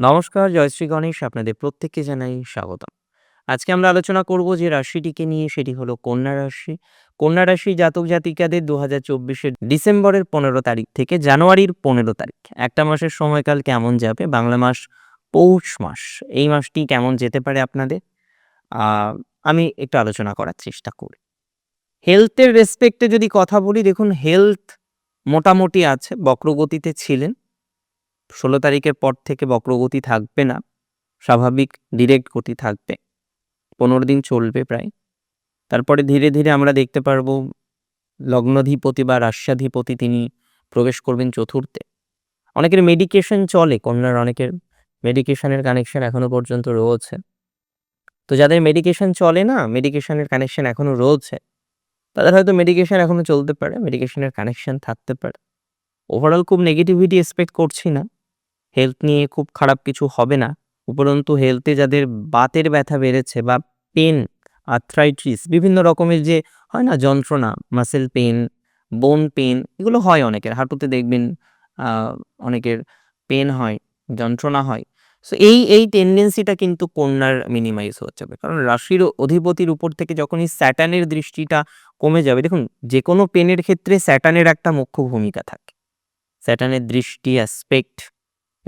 নমস্কার জয়শ্রী গণেশ, আপনাদের প্রত্যেককে জানাই স্বাগতম। আজকে আমরা আলোচনা করব যে রাশিটিকে নিয়ে, সেটি হলো কন্যা রাশি। কন্যা রাশি জাতক জাতিকাদের দু হাজার চব্বিশের ডিসেম্বরের পনেরো তারিখ থেকে জানুয়ারির পনেরো তারিখ। একটা মাসের সময়কাল কেমন যাবে? বাংলা মাস পৌষ মাস, এই মাসটি কেমন যেতে পারে আপনাদের? আমি একটু আলোচনা করার চেষ্টা করি। হেলথের রেসপেক্টে যদি কথা বলি, দেখুন, হেলথ মোটামুটি আছে, বক্রগতিতে ছিলেন। ষোলো তারিখের পর থেকে বক্রগতি থাকবে না, স্বাভাবিক ডিরেক্ট গতি থাকবে, পনেরো দিন চলবে প্রায়। তারপরে ধীরে ধীরে আমরা দেখতে পারব লগ্নধিপতি বা রাশিয়াধিপতি তিনি প্রবেশ করবেন চতুর্থে। অনেকের মেডিকেশন চলে, কন্যার অনেকের মেডিকেশনের কানেকশন এখনও পর্যন্ত রয়েছে। তো যাদের মেডিকেশন চলে না মেডিকেশনের কানেকশন এখনও রয়েছে, তাদের হয়তো মেডিকেশন এখনও চলতে পারে মেডিকেশনের কানেকশন থাকতে পারে। ওভারঅল খুব নেগেটিভিটি এক্সপেক্ট করছি না। হেলথ নিয়ে খুব খারাপ কিছু হবে না। উপরন্তু হেলথে যাদের বাতের ব্যথা বেড়েছে বা পেন আর্থ্রাইটিস বিভিন্ন রকমের যে হয় না যন্ত্রণা মাসেল পেন বোন পেন এগুলো হয় অনেকের। হাঁটুতে দেখবেন অনেকের পেন হয়, যন্ত্রণা হয়। সো এই এই টেন্ডেন্সিটা কিন্তু কন্যার মিনিমাইজ হয়ে যাবে কারণ রাশির অধিপতির উপর থেকে যখনই স্যাটানের দৃষ্টিটা কমে যাবে, দেখুন যে কোনো পেনের ক্ষেত্রে স্যাটানের একটা মুখ্য ভূমিকা থাকে। স্যাটানের দৃষ্টি অ্যাসপেক্ট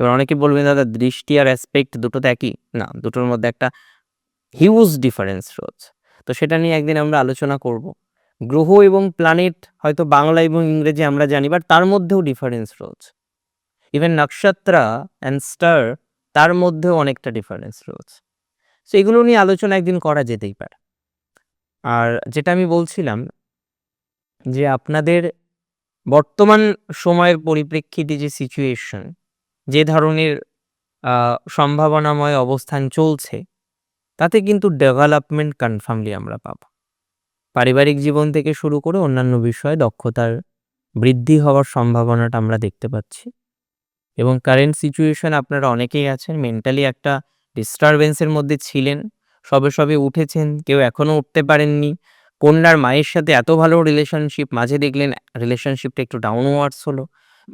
এবার অনেকে বলবেন দাদা, দৃষ্টি আর অ্যাসপেক্ট দুটো তো একই। না, দুটোর মধ্যে একটা হিউজ ডিফারেন্স রয়েছে। তো সেটা নিয়ে একদিন আমরা আলোচনা করব। গ্রহ এবং প্ল্যানেট হয়তো বাংলা এবং ইংরেজি আমরা জানি বাট তার মধ্যেও ডিফারেন্স রয়েছে। ইভেন নক্ষত্রা অ্যান্ড স্টার তার মধ্যেও অনেকটা ডিফারেন্স রয়েছে। সো এগুলো নিয়ে আলোচনা একদিন করা যেতেই পারে। আর যেটা আমি বলছিলাম, যে আপনাদের বর্তমান সময়ের পরিপ্রেক্ষিতে যে সিচুয়েশন যে ধরনের সম্ভাবনাময় অবস্থান চলছে, তাতে কিন্তু ডেভেলপমেন্ট কনফার্মলি আমরা পাবো। পারিবারিক জীবন থেকে শুরু করে অন্যান্য বিষয়ে দক্ষতার বৃদ্ধি হওয়ার সম্ভাবনাটা আমরা দেখতে পাচ্ছি। এবং কারেন্ট সিচুয়েশন আপনারা অনেকেই আছেন মেন্টালি একটা ডিস্টারবেন্সের মধ্যে ছিলেন, সবে সবে উঠেছেন, কেউ এখনও উঠতে পারেননি। কন্যার মায়ের সাথে এত ভালো রিলেশনশিপ মাঝে দেখলেন রিলেশনশিপটা একটু ডাউনওয়ার্ডস হলো।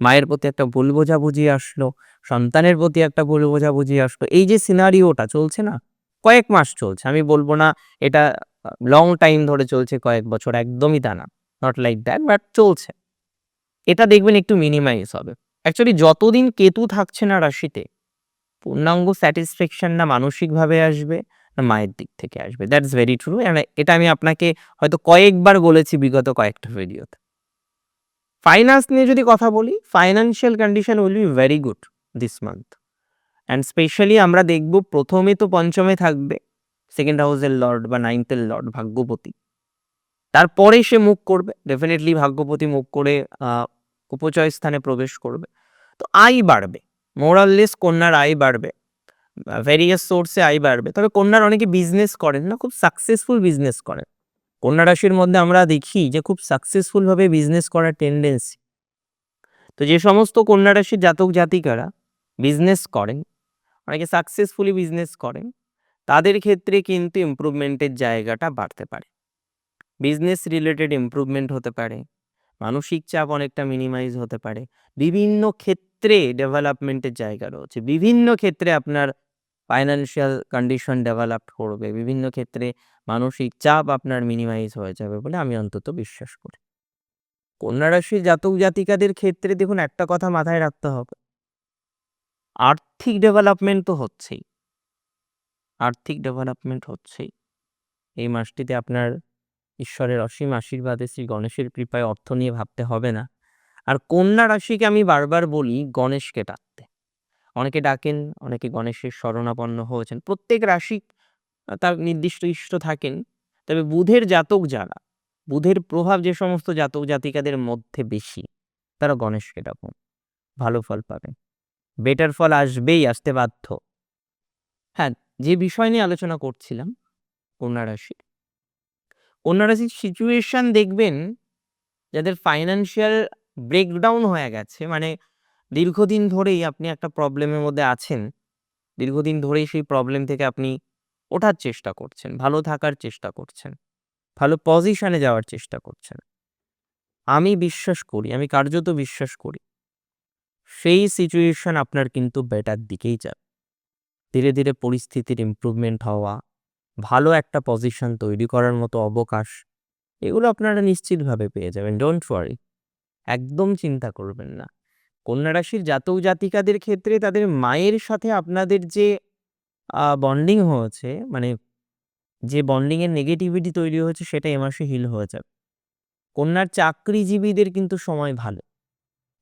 মায়ের প্রতি একটা ভুল বোঝাবুঝি আসলো, সন্তানের প্রতি একটা ভুল বোঝাবুঝি আসলো, এই যে সিনারিওটা চলছে না, কয়েক মাস চলছে, আমি বলব না এটা লং টাইম ধরে চলছে, কয়েক বছর একদমই তা না নট লাইক দ্যাট বাট চলছে। এটা দেখবেন একটু মিনিমাইজ হবে। অ্যাকচুয়ালি যতদিন কেতু থাকছে না রাশিতে, পূর্ণাঙ্গ স্যাটিসফ্যাকশন না মানসিকভাবে আসবে, না মায়ের দিক থেকে আসবে দ্যাটস ভেরি ট্রু এটা আমি আপনাকে হয়তো কয়েকবার বলেছি বিগত কয়েকটা ভিডিওতে ফাইন্যান্স নিয়ে যদি কথা বলি financial condition will be very good this month and specially আমরা দেখব প্রথমে তো পঞ্চমে থাকবে সেকেন্ড হাউসের লর্ড বা নাইনথের লর্ড ভাগ্যপতি। তারপরে সে মুখ করবে ডেফিনেটলি ভাগ্যপতি মুখ করে উপচয় স্থানে প্রবেশ করবে। তো আয় বাড়বে মোরাললেস কন্যার আয় বাড়বে ভেরিয়াস সোর্সে আয় বাড়বে। তবে কন্যার অনেকে বিজনেস করেন না, খুব সাকসেসফুল বিজনেস করেন। কন্যা রাশির মধ্যে আমরা দেখি যে খুব সাকসেসফুলভাবে বিজনেস করার টেন্ডেন্সি তো যে সমস্ত কন্যা রাশির জাতক জাতিকারা বিজনেস করেন, অনেকে সাকসেসফুলি বিজনেস করেন, তাদের ক্ষেত্রে কিন্তু ইমপ্রুভমেন্টের জায়গাটা বাড়তে পারে। বিজনেস রিলেটেড ইমপ্রুভমেন্ট হতে পারে, মানসিক চাপ অনেকটা মিনিমাইজ হতে পারে, বিভিন্ন ক্ষেত্রে ডেভেলপমেন্টের জায়গা রয়েছে, বিভিন্ন ক্ষেত্রে আপনার ফাইন্যান্সিয়াল কন্ডিশন ডেভেলপ করবে, বিভিন্ন ক্ষেত্রে মানসিক চাপ আপনার মিনিমাইজ হয়ে যাবে বলে আমি অন্তত বিশ্বাস করি। কন্যা রাশির জাতক জাতিকাদের ক্ষেত্রে দেখুন একটা কথা মাথায় রাখতে হবে। আর্থিক ডেভেলপমেন্ট তো হচ্ছেই। আর্থিক ডেভেলপমেন্ট হচ্ছেই। এই মাসটিতে আপনার ঈশ্বরের অসীম আশীর্বাদে শ্রী গণেশের কৃপায় অর্থ নিয়ে ভাবতে হবে না। আর কন্যা রাশিকে আমি বারবার বলি, গণেশকে ডাকতে। অনেকে ডাকেন, অনেকে গণেশের শরণাপন্ন হয়েছেন। প্রত্যেক রাশি তার নির্দিষ্ট ইষ্ট থাকেন। তবে বুধের জাতক যারা, বুধের প্রভাব যে সমস্ত জাতক জাতিকাদের মধ্যে বেশি, তারা গণেশকে ডাকুন। ভালো ফল পাবেন। বেটার ফল আসবেই, আসতে বাধ্য। হ্যাঁ যে বিষয় নিয়ে আলোচনা করছিলাম, কন্যা রাশি, কন্যা রাশির সিচুয়েশন দেখবেন, যাদের ফাইন্যান্সিয়াল ব্রেকডাউন হয়ে গেছে মানে দীর্ঘদিন ধরেই আপনি একটা প্রবলেমের মধ্যে আছেন, দীর্ঘদিন ধরেই সেই প্রবলেম থেকে আপনি ওঠার চেষ্টা করছেন, ভালো থাকার চেষ্টা করছেন, ভালো পজিশনে যাওয়ার চেষ্টা করছেন। আমি বিশ্বাস করি, আমি কার্যত বিশ্বাস করি, সেই সিচুয়েশন আপনার কিন্তু বেটার দিকেই যাবে। ধীরে ধীরে পরিস্থিতির ইমপ্রুভমেন্ট হওয়া, ভালো একটা পজিশন তৈরি করার মতো অবকাশ, এগুলো আপনারা নিশ্চিতভাবে পেয়ে যাবেন ডোন্ট ওয়ারি একদম চিন্তা করবেন না। কন্যা রাশির জাতক জাতিকাদের ক্ষেত্রে তাদের মায়ের সাথে আপনাদের যে বন্ডিং হয়েছে মানে যে বন্ডিংয়ের নেগেটিভিটি তৈরি হয়েছে সেটা এ মাসে হিল হয়ে যাবে। কন্যার চাকরিজীবীদের কিন্তু সময় ভালো।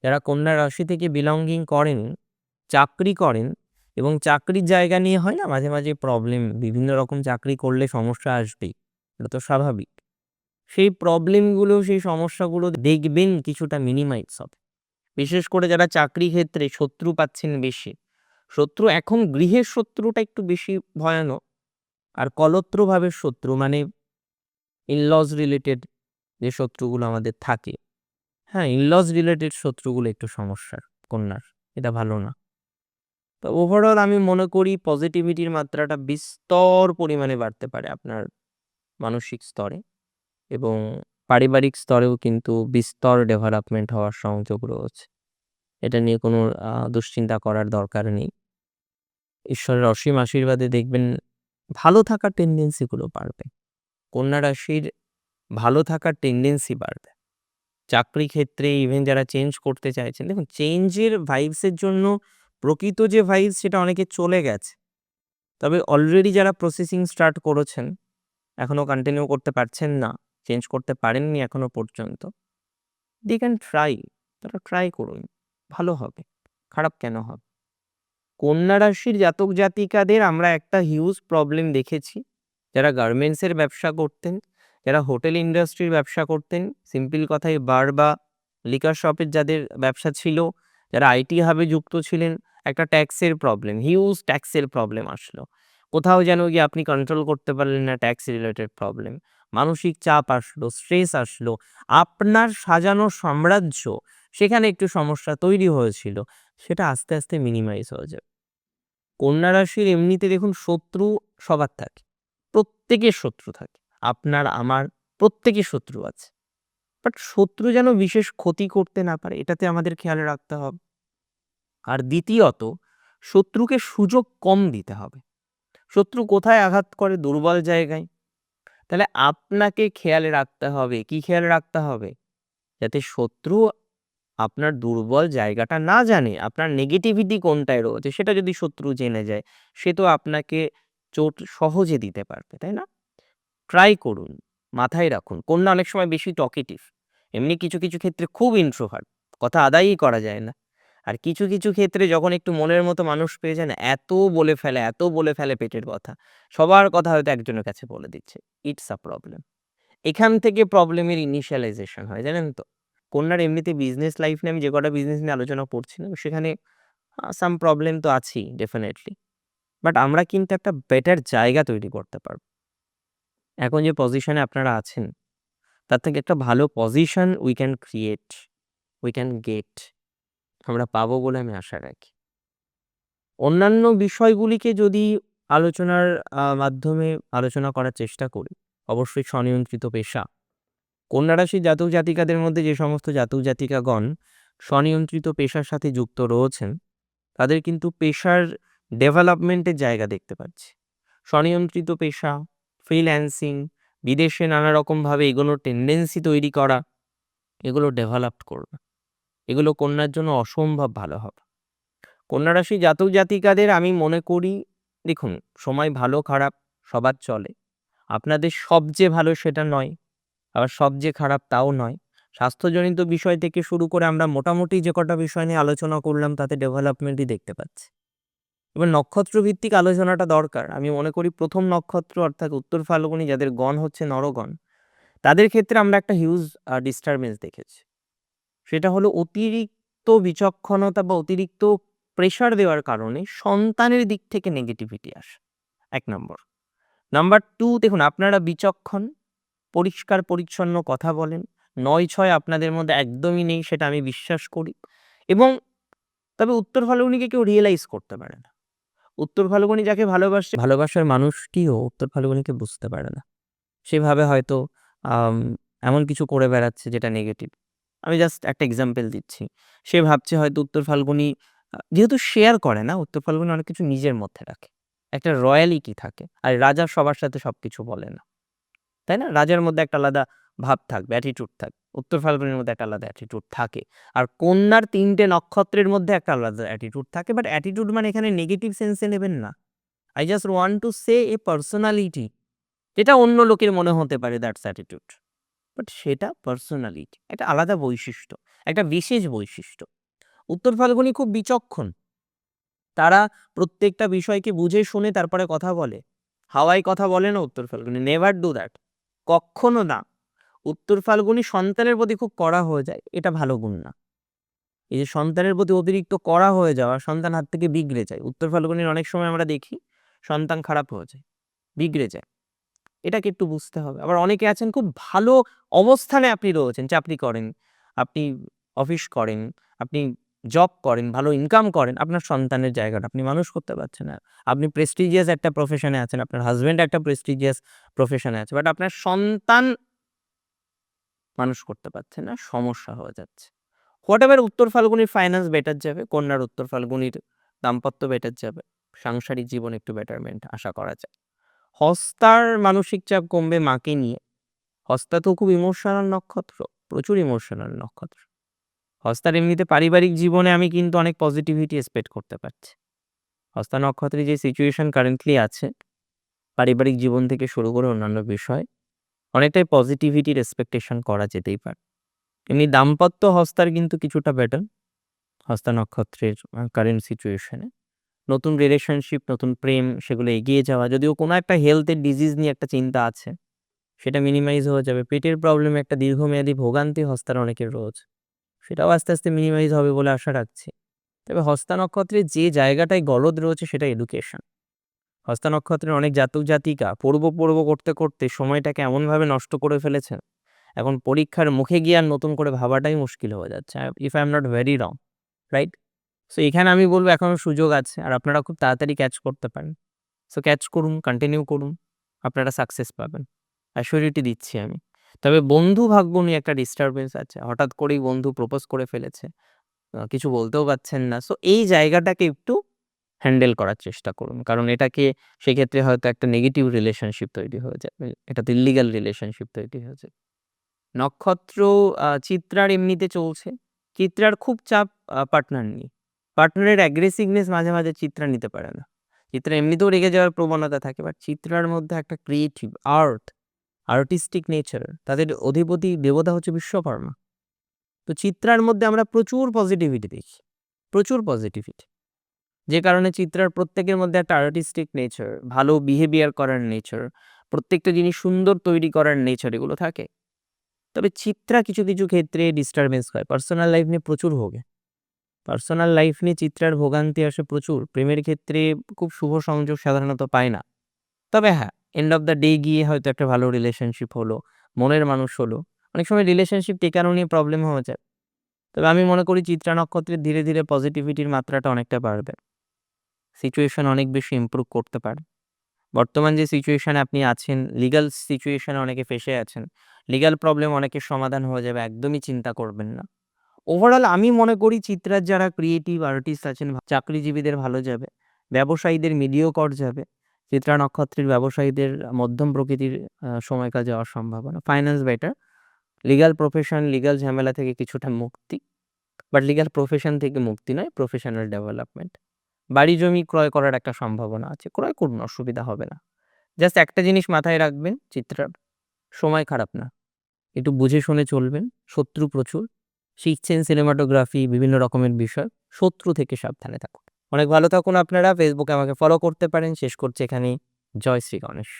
যারা কন্যা রাশি থেকে বিলঙ্গিং করেন, চাকরি করেন এবং চাকরির জায়গা নিয়ে হয় না, মাঝে মাঝে প্রবলেম বিভিন্ন রকম চাকরি করলে সমস্যা আসবেই, এটা তো স্বাভাবিক। সেই প্রবলেমগুলো সেই সমস্যাগুলো দেখবেন কিছুটা মিনিমাইজ হবে। বিশেষ করে যারা চাকরি ক্ষেত্রে শত্রু পাচ্ছেন বেশি শত্রু এখন গৃহের শত্রুটা একটু বেশি ভয়ানক। আর কলত্রভাবের শত্রু মানে ইনলজ রিলেটেড যে শত্রুগুলো আমাদের থাকে। হ্যাঁ ইনলজ রিলেটেড শত্রুগুলো একটু সমস্যার, কন্যার, এটা ভালো না। তো ওভারঅল আমি মনে করি পজিটিভিটির মাত্রাটা বিস্তর পরিমাণে বাড়তে পারে আপনার মানসিক স্তরে। এবং পারিবারিক স্তরেও কিন্তু বিস্তর ডেভেলপমেন্ট হওয়ার সংযোগ রয়েছে। এটা নিয়ে কোনো দুশ্চিন্তা করার দরকার নেই। ঈশ্বরের অসীম আশীর্বাদে দেখবেন ভালো থাকার টেন্ডেন্সিগুলো বাড়বে। কন্যা রাশির ভালো থাকার টেন্ডেন্সি বাড়বে। চাকরি ক্ষেত্রে ইভেন যারা চেঞ্জ করতে চাইছেন, দেখুন চেঞ্জের ভাইবসের জন্য প্রকৃত যে ভাইবস সেটা অনেকে চলে গেছে। তবে অলরেডি যারা প্রসেসিং স্টার্ট করেছেন এখনও কন্টিনিউ করতে পারছেন না চেঞ্জ করতে পারেননি এখনও পর্যন্ত দি ক্যান ট্রাই তারা ট্রাই করুন। ভালো হবে, খারাপ কেন হবে? কন্যা রাশির জাতক জাতিকাদের আমরা একটা হিউজ প্রবলেম দেখেছি। যারা গার্মেন্টসের ব্যবসা করতেন, যারা হোটেল ইন্ডাস্ট্রির ব্যবসা করতেন সিম্পল কথায় বার বা লিকার শপের যাদের ব্যবসা ছিল, যারা আইটি হাবে যুক্ত ছিলেন, একটা ট্যাক্সের প্রবলেম হিউজ ট্যাক্সের প্রবলেম আসলো। কোথাও যেন গিয়ে আপনি কন্ট্রোল করতে পারলেন না ট্যাক্স রিলেটেড প্রবলেম মানসিক চাপ আসলো স্ট্রেস আসলো, আপনার সাজানো সাম্রাজ্য, সেখানে একটু সমস্যা তৈরি হয়েছিল, সেটা আস্তে আস্তে মিনিমাইজ হয়ে যাবে। কন্যা রাশির এমনিতে দেখুন শত্রু সবার থাকে, প্রত্যেকের শত্রু থাকে, আপনার, আমার প্রত্যেকের শত্রু আছে। বাট শত্রু যেন বিশেষ ক্ষতি করতে না পারে, এটাতে আমাদের খেয়াল রাখতে হবে। আর দ্বিতীয়ত, শত্রুকে সুযোগ কম দিতে হবে। শত্রু কোথায় আঘাত করে? দুর্বল জায়গায় তাহলে আপনাকে খেয়াল রাখতে হবে। কি খেয়াল রাখতে হবে? যাতে শত্রু আপনার দুর্বল জায়গাটা না জানে, আপনার নেগেটিভিটি কোনটায় রয়েছে, সেটা যদি শত্রু জেনে যায়, সে তো আপনাকে চোট সহজে দিতে পারবে, তাই না? ট্রাই করুন, মাথায় রাখুন। কন্যা অনেক সময় বেশি টকেটিভ এমনি কিছু কিছু ক্ষেত্রে খুব ইন্ট্রোভার্ট কথা আদায়ই করা যায় না। আর কিছু কিছু ক্ষেত্রে যখন একটু মনের মতো মানুষ পেয়ে যায় না এত বলে ফেলে, এত বলে ফেলে পেটের কথা সবার কথা হয়তো একজনের কাছে বলে দিচ্ছে ইটস আ প্রবলেম এখান থেকে প্রবলেমের ইনিশিয়ালাইজেশন হয়, জানেন তো? কন্যার এমনিতে বিজনেস লাইফ নিয়ে আমি যে কটা বিজনেস নিয়ে আলোচনা করছিলাম, সেখানে সাম প্রবলেম তো আছেই ডেফিনেটলি বাট আমরা কিন্তু একটা বেটার জায়গা তৈরি করতে পারব। এখন যে পজিশনে আপনারা আছেন, তার থেকে একটা ভালো position we can create we can get আমরা পাবো বলে আমি আশা রাখি। অন্যান্য বিষয়গুলিকে যদি আলোচনার মাধ্যমে আলোচনা করার চেষ্টা করি, অবশ্যই স্বনিয়ন্ত্রিত পেশা। কন্যারাশি জাতক জাতিকাদের মধ্যে যে সমস্ত জাতক জাতিকাগণ স্বনিয়ন্ত্রিত পেশার সাথে যুক্ত রয়েছেন, তাদের কিন্তু পেশার ডেভেলপমেন্টের জায়গা দেখতে পাচ্ছি। স্বনিয়ন্ত্রিত পেশা, ফ্রিল্যান্সিং, বিদেশে নানা রকমভাবে এগুলোর টেন্ডেন্সি তৈরি করা, এগুলো ডেভেলপ করবে। এগুলো কন্যার জন্য অসম্ভব ভালো হবে। কন্যা রাশি জাতক জাতিকাদের আমি মনে করি, দেখুন, সময় ভালো, খারাপ, সবার চলে। আপনাদের সবচেয়ে ভালো সেটা নয়, আবার সবচেয়ে খারাপ তাও নয়। স্বাস্থ্যজনিত বিষয় থেকে শুরু করে আমরা মোটামুটি যে কটা বিষয় নিয়ে আলোচনা করলাম, তাতে ডেভেলপমেন্টই দেখতে পাচ্ছি। এবার নক্ষত্র ভিত্তিক আলোচনাটা দরকার। আমি মনে করি প্রথম নক্ষত্র, অর্থাৎ উত্তর ফাল্গুনি, যাদের গণ হচ্ছে নরগণ, তাদের ক্ষেত্রে আমরা একটা হিউজ ডিস্টারবেন্স দেখেছি। সেটা হলো অতিরিক্ত বিচক্ষণতা বা অতিরিক্ত প্রেশার দেওয়ার কারণে সন্তানের দিক থেকে নেগেটিভিটি আসে। এক নম্বর। নাম্বার টু দেখুন, আপনারা বিচক্ষণ, পরিষ্কার, পরিচ্ছন্ন কথা বলেন। নয়, ছয়, আপনাদের মধ্যে একদমই নেই, সেটা আমি বিশ্বাস করি। এবং তবে উত্তর ফাল্গুনিকে কেউ রিয়েলাইজ করতে পারে না। উত্তর ফাল্গুনি যাকে ভালোবাসে, ভালোবাসার মানুষটিও উত্তর ফাল্গুনিকে বুঝতে পারে না। সেভাবে হয়তো এমন কিছু করে বেড়াচ্ছে যেটা নেগেটিভ আমি জাস্ট একটা এক্সাম্পল দিচ্ছি। সে ভাবছে হয়তো উত্তর ফাল্গুনি যেহেতু শেয়ার করে না, উত্তর ফাল্গুনি অনেক কিছু নিজের মধ্যে রাখে। একটা রয়্যালিটি থাকে? আর রাজা সবার সাথে সব কিছু বলে না। তাই না? রাজার মধ্যে একটা আলাদা ভাব থাকবে অ্যাটিটিউড থাকবে। উত্তর ফাল্গুনির মধ্যে একটা আলাদা অ্যাটিটিউড থাকে। আর কন্যার তিনটে নক্ষত্রের মধ্যে একটা আলাদা অ্যাটিটিউড থাকে। বাট অ্যাটিটিউড মানে এখানে নেগেটিভ সেন্সে নেবেন না। I just want to say a personality যেটা অন্য লোকের মনে হতে পারে দ্যাটস অ্যাটিটিউড বাট সেটা পার্সোনালিটি একটা আলাদা বৈশিষ্ট্য, একটা বিশেষ বৈশিষ্ট্য। উত্তর ফাল্গুনি খুব বিচক্ষণ। তারা প্রত্যেকটা বিষয়কে বুঝে শুনে তারপরে কথা বলে। হাওয়াই কথা বলে না উত্তর ফাল্গুনি নেভার ডু দ্যাট কখনো না। উত্তর ফাল্গুনি সন্তানের প্রতি খুব কড়া হয়ে যায়, এটা ভালো গুণ না। এই যে সন্তানের প্রতি অতিরিক্ত কড়া হয়ে যাওয়া, সন্তান হাত থেকে বিগড়ে যায়। উত্তর ফাল্গুনির অনেক সময় আমরা দেখি, সন্তান খারাপ হয়ে যায়, বিগড়ে যায়। এটাকে একটু বুঝতে হবে। আবার অনেকে আছেন খুব ভালো অবস্থানে আপনি রয়েছেন, চাকরি করেন, আপনি অফিস করেন, আপনি জব করেন, ভালো ইনকাম করেন, আপনার সন্তানের জায়গাটা আপনি মানুষ করতে পারছেন না। আপনি প্রেস্টিজিয়াস একটা প্রফেশনে আছেন, আপনার হাজব্যান্ড একটা প্রেস্টিজিয়াস প্রফেশনে আছে বাট আপনার সন্তান মানুষ করতে পারছে না, সমস্যা হয়ে যাচ্ছে। হোয়াট এভার উত্তর ফাল্গুনির ফাইন্যান্স বেটার যাবে, কন্যার উত্তর ফাল্গুনির দাম্পত্য বেটার যাবে, সাংসারিক জীবন একটু বেটারমেন্ট আশা করা যায়। হস্তার মানসিক চাপ কমবে মাকে নিয়ে। হস্তা তো খুব ইমোশনাল নক্ষত্র, প্রচুর ইমোশনাল নক্ষত্র। হস্তার এমনিতে পারিবারিক জীবনে আমি কিন্তু অনেক পজিটিভিটি এক্সপেক্ট করতে পারছি। হস্তা নক্ষত্রে যে সিচুয়েশন কারেন্টলি আছে, পারিবারিক জীবন থেকে শুরু করে অন্যান্য বিষয়, অনেকটাই পজিটিভিটির এক্সপেকটেশন করা যেতেই পারে। এমনি দাম্পত্য হস্তার কিন্তু কিছুটা বেটার হস্তা নক্ষত্রের কারেন্ট সিচুয়েশনে নতুন রিলেশনশিপ নতুন প্রেম, সেগুলো এগিয়ে যাওয়া। যদিও কোনো একটা হেলথের ডিজিজ নিয়ে একটা চিন্তা আছে, সেটা মিনিমাইজ হয়ে যাবে। পেটের প্রবলেমে একটা দীর্ঘমেয়াদী ভোগান্তি হস্তার অনেকের রোজ, সেটাও আস্তে আস্তে মিনিমাইজ হবে বলে আশা রাখছি। তবে হস্তা নক্ষত্রে যে জায়গাটায় গলদ রয়েছে সেটা এডুকেশন হস্তা নক্ষত্রের অনেক জাতক জাতিকা পড়ব পড়ব করতে করতে সময়টাকে এমনভাবে নষ্ট করে ফেলেছেন, এখন পরীক্ষার মুখে গিয়ে আর নতুন করে ভাবাটাই মুশকিল হয়ে যাচ্ছে। If I am not very wrong right so এখানে আমি বলব এখনও সুযোগ আছে আর আপনারা খুব তাড়াতাড়ি ক্যাচ করতে পারেন। সো ক্যাচ করুন কন্টিনিউ করুন, আপনারা সাকসেস পাবেন। অ্যাসিওরিটি দিচ্ছি আমি। তবে বন্ধু ভাগ্য নিয়ে একটা ডিস্টারবেন্স আছে। হঠাৎ করেই বন্ধু প্রপোজ করে ফেলেছে। কিছু বলতেও পারছেন না। সো এই জায়গাটাকে একটু হ্যান্ডেল করার চেষ্টা করুন। কারণ এটাকে সেক্ষেত্রে হয়তো একটা নেগেটিভ রিলেশনশিপ তৈরি হয়ে যাবে। এটাতে ইলিগাল রিলেশনশিপ তৈরি হয়ে যাবে। নক্ষত্র চিত্রার এমনিতে চলছে। চিত্রার খুব চাপ পার্টনার নিয়ে। পার্টনারের অ্যাগ্রেসিভনেস মাঝে মাঝে চিত্রা নিতে পারে না। চিত্রা এমনিতেও রেগে যাওয়ার প্রবণতা থাকে বাট চিত্রার মধ্যে একটা ক্রিয়েটিভ আর্ট আর্টিস্টিক নেচার তাদের অধিপতি, দেবতা হচ্ছে বিশ্বকর্মা। তো চিত্রার মধ্যে আমরা প্রচুর পজিটিভিটি দেখি, প্রচুর পজিটিভিটি যে কারণে চিত্রার প্রত্যেকের মধ্যে একটা আর্টিস্টিক নেচার ভালো বিহেভিয়ার করার নেচার প্রত্যেকটা জিনিস সুন্দর তৈরি করার নেচার এগুলো থাকে। তবে চিত্রা কিছু কিছু ক্ষেত্রে ডিস্টারবেন্স হয় পার্সোনাল লাইফ নিয়ে প্রচুর ভোগে। পার্সোনাল লাইফ নিয়ে চিত্রার ভোগান্তি আসে প্রচুর। প্রেমের ক্ষেত্রে খুব শুভ সংযোগ সাধারণত পায় না। তবে হ্যাঁ এন্ড অফ দ্য ডে গিয়ে হয়তো একটা ভালো রিলেশনশিপ হলো, মনের মানুষ হলো। অনেক সময় রিলেশনশিপ টেকানো নিয়ে প্রবলেম হয়ে যায়। তবে আমি মনে করি চিত্রা নক্ষত্রের ধীরে ধীরে পজিটিভিটির মাত্রাটা অনেকটা বাড়বে। সিচুয়েশন অনেক বেশি ইমপ্রুভ করতে পারে। বর্তমান যে সিচুয়েশানে আপনি আছেন লিগাল সিচুয়েশানে অনেকে ফেসে আছেন। লিগাল প্রবলেম অনেকের সমাধান হয়ে যাবে, একদমই চিন্তা করবেন না। ওভারঅল আমি মনে করি চিত্রার যারা ক্রিয়েটিভ আর্টিস্ট আছেন চাকরিজীবীদের ভালো যাবে, ব্যবসায়ীদের মিডিও কর যাবে, চিত্রা নক্ষত্রের ব্যবসায়ীদের মধ্যম প্রকৃতির সময়কাল যাওয়ার সম্ভাবনা। Finance better legal profession legal ঝামেলা থেকে কিছুটা মুক্তি বাট লিগাল প্রফেশন থেকে মুক্তি নয় প্রফেশনাল ডেভেলপমেন্ট বাড়ি জমি ক্রয় করার একটা সম্ভাবনা আছে, ক্রয় করুন, অসুবিধা হবে না। জাস্ট একটা জিনিস মাথায় রাখবেন, চিত্রার, সময় খারাপ না। একটু বুঝে শুনে চলবেন, শত্রু প্রচুর। শিখছেন সিনেমাটোগ্রাফি বিভিন্ন রকমের বিষয়, শত্রু থেকে সাবধানে থাকুন। অনেক ভালো থাকুন আপনারা ফেসবুকে আমাকে ফলো করতে পারেন। শেষ করছি এখানে জয় শ্রী গণেশ।